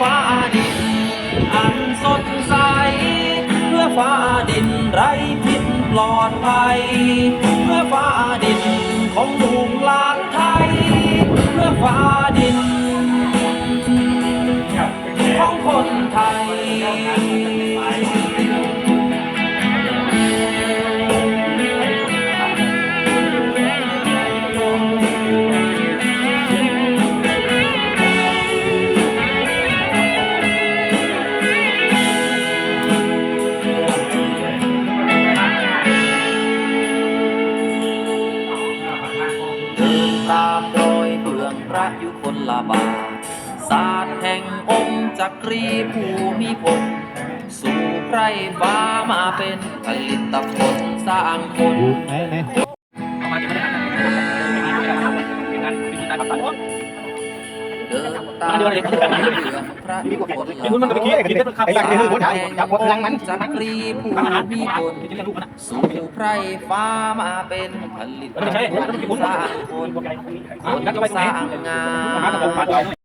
ฟ้าดิน อันสดใส เพื่อฟ้าดินไร้พิษปลอดภัย เพื่อฟ้าดินของลูกหลานไทย เพื่อฟ้าดิน ของคนไทย ตามรอยเบื้องพระยุคนลบาทศาสตร์แห่งองค์จักรีภูมิพลสู่ไพรฟ้ามาเป็นผลิตผลสร้างคน เดินตามรอยเบื้องพระยุคลคุณมันก็ไปขี้ไอ้กระดิ่งไอ้กระดิ่งคนไทยจับคนลังมันจักรีภูมิพลสู่ไพรฟ้ามาเป็นผลิตผลสร้างคนคนสร้างงาน